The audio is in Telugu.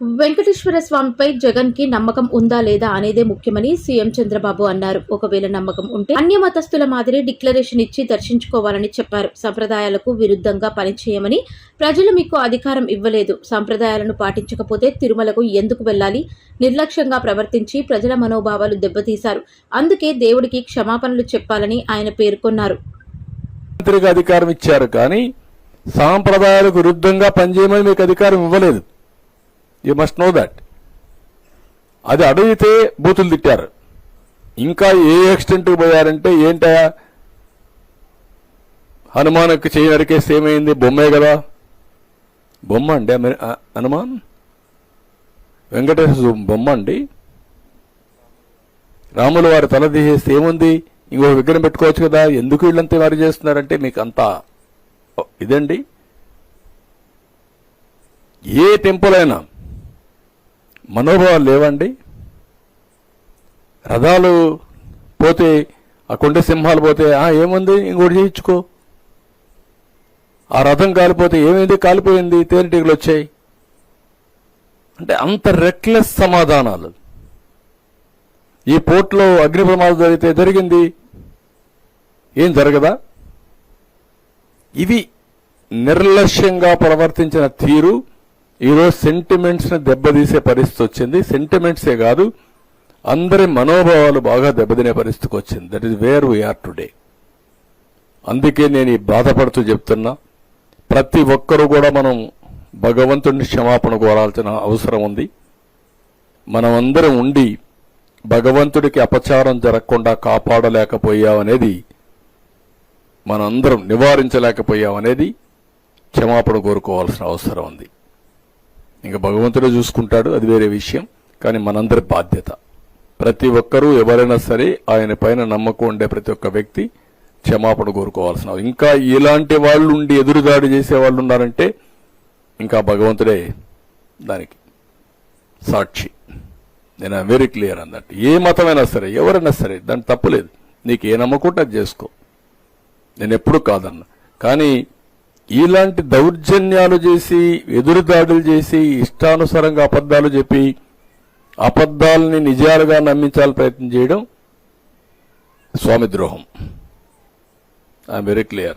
వెంకటేశ్వర స్వామిపై జగన్కి నమ్మకం ఉందా లేదా అనేదే ముఖ్యమని సీఎం చంద్రబాబు అన్నారు. ఒకవేళ నమ్మకం ఉంటే అన్య మతస్థుల మాదిరి డిక్లరేషన్ ఇచ్చి దర్శించుకోవాలని చెప్పారు. సంప్రదాయాలకు విరుద్ధంగా పనిచేయమని ప్రజలు మీకు అధికారం ఇవ్వలేదు. సంప్రదాయాలను పాటించకపోతే తిరుమలకు ఎందుకు వెళ్ళాలి? నిర్లక్ష్యంగా ప్రవర్తించి ప్రజల మనోభావాలు దెబ్బతీశారు. అందుకే దేవుడికి క్షమాపణలు చెప్పాలని ఆయన పేర్కొన్నారు. అధికారం ఇచ్చారు కానీ సాంప్రదాయాలకు విరుద్ధంగా పనిచేయమని మీకు అధికారం ఇవ్వలేదు. యూ మస్ట్ నో దాట్ అది అడిగితే బూతులు తిట్టారు. ఇంకా ఏ ఎక్స్టెంట్కి పోయారంటే ఏంటయా హనుమాన్కి చేయి నరికేస్తే ఏమైంది? బొమ్మే కదా. బొమ్మ అండి హనుమాన్? వెంకటేశ్వర బొమ్మ అండి. రాముల వారి తల తీసేస్తే ఏముంది? ఇంకో విగ్రహం పెట్టుకోవచ్చు కదా. ఎందుకు వీళ్ళంతా వారు చేస్తున్నారంటే మీకు అంత ఇదండి. ఏ టెంపుల్ అయినా మనోభావాలు లేవండి. రథాలు పోతే ఆ కొండ సింహాలు పోతే ఆ ఏముంది? ఇంకోటి చేయించుకో. ఆ రథం కాలిపోతే ఏమైంది? కాలిపోయింది. తేనెటీగలు వచ్చాయి. అంటే అంత రెక్లెస్ సమాధానాలు. ఈ పోర్ట్లో అగ్ని ప్రమాదం జరిగితే జరిగింది. ఏం జరగదా? ఇవి నిర్లక్ష్యంగా ప్రవర్తించిన తీరు. ఈరోజు సెంటిమెంట్స్ని దెబ్బతీసే పరిస్థితి వచ్చింది. సెంటిమెంట్సే కాదు అందరి మనోభావాలు బాగా దెబ్బతినే పరిస్థితికి వచ్చింది. That is where we are today అందుకే నేను ఈ బాధపడుతూ చెప్తున్నా. ప్రతి ఒక్కరూ కూడా మనం భగవంతుడిని క్షమాపణ కోరాల్సిన అవసరం ఉంది. మనమందరం ఉండి భగవంతుడికి అపచారం జరగకుండా కాపాడలేకపోయామనేది మనందరం నివారించలేకపోయామనేది క్షమాపణ కోరుకోవాల్సిన అవసరం ఉంది. ఇంకా భగవంతుడే చూసుకుంటాడు అది వేరే విషయం. కానీ మనందరి బాధ్యత. ప్రతి ఒక్కరూ ఎవరైనా సరే ఆయన పైన నమ్మకం ఉండే ప్రతి ఒక్క వ్యక్తి క్షమాపణ కోరుకోవాల్సిన ఇంకా ఇలాంటి వాళ్ళు ఉండి ఎదురుదాడి చేసే వాళ్ళు ఉన్నారంటే ఇంకా భగవంతుడే దానికి సాక్షి. నేను వెరీ క్లియర్ అన్నట్టు ఏ మతమైనా సరే ఎవరైనా సరే దాని తప్పులేదు. నీకు ఏ నమ్మకం అది చేసుకో. నేను ఎప్పుడు కాదన్నా. కానీ ఇలాంటి దౌర్జన్యాలు చేసి ఎదురుదాడులు చేసి ఇష్టానుసారంగా అబద్ధాలు చెప్పి అబద్ధాలని నిజాలుగా నమ్మించాలని ప్రయత్నం చేయడం స్వామి ద్రోహం. I'm very clear.